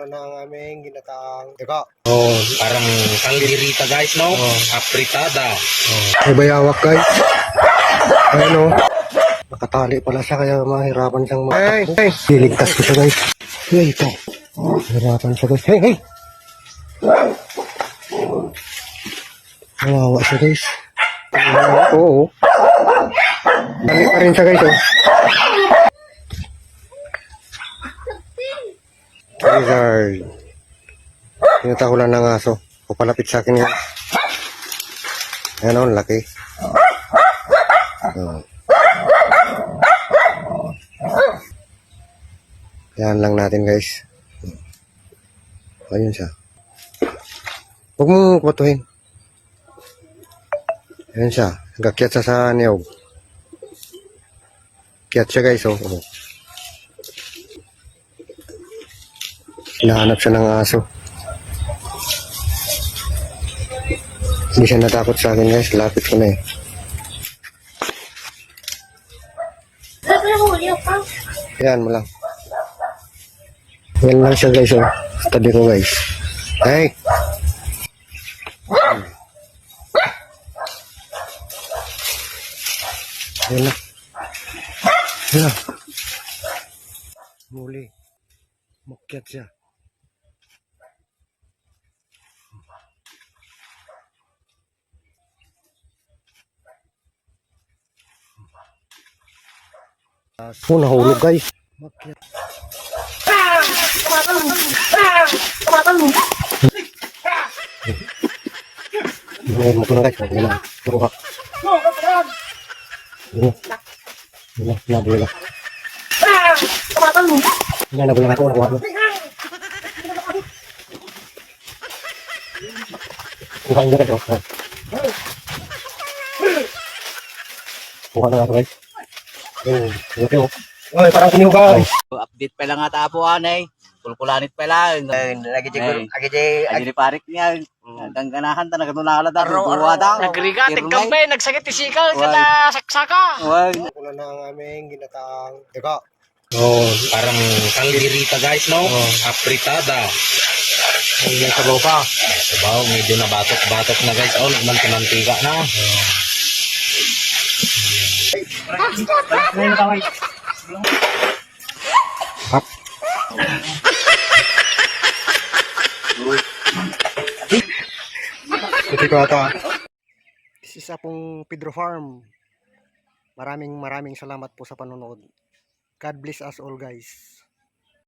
Wala na ang aming ginataang daga. Oh, parang kalderita guys, no? Apritada. May bayawak guys. Ayun o. Nakatali pala siya kaya mahirapan siyang matakbo. Hey, hey. Liligtas ko siya guys. Hey, ito. Mahirapan siya guys. Hey, hey. Kawawa siya guys. Oo. Oo. Tali pa rin siya guys oh. Lizard. Tinatahulan ng aso. Papalapit sa akin yan. Ayan o, laki. Oh. Yan lang natin guys. Ayun siya. Huwag mong kumatuhin. Ayan siya. Nagkakyat siya sa niyog. Kyat siya guys oh. oh. Hinahanap siya ng aso. Hindi siya natakot sa akin guys. Lapit ko na eh. Yan mo lang. Yan lang siya guys oh. Tabi ko guys. Hey! Yan na. Yan na. Muli. Makyat siya. Oh, nahulog guys. Makyat. Ngayon mo ko na guys. Yan na. Turo ka. Yan na. Yan na. Nabula na. Yan na. Nabula na ako. Nakuha mo. Kuha niya guys. oh. Kuha na ako guys. Oh, laki oh. Ay, parang kiniw ka. update pa lang ata po anay. Kulkulanit pa lang. lagi di Ay. lagi di Ay, di parik niya. Hanggang ganahan ta nagatuna ala ta. Buwa ta. Nagsakit isikal, Wag. kada saksaka. Wag. Na ang aming ginataang daga. Oh, parang kalderita guys, no? Apritada. Ay, may sabaw pa. Sabaw, medyo nabatok-batok na guys. Oh, mantimantika na. Ito ko. This is Apong Pedro Farm. Maraming maraming salamat po sa panonood. God bless us all guys.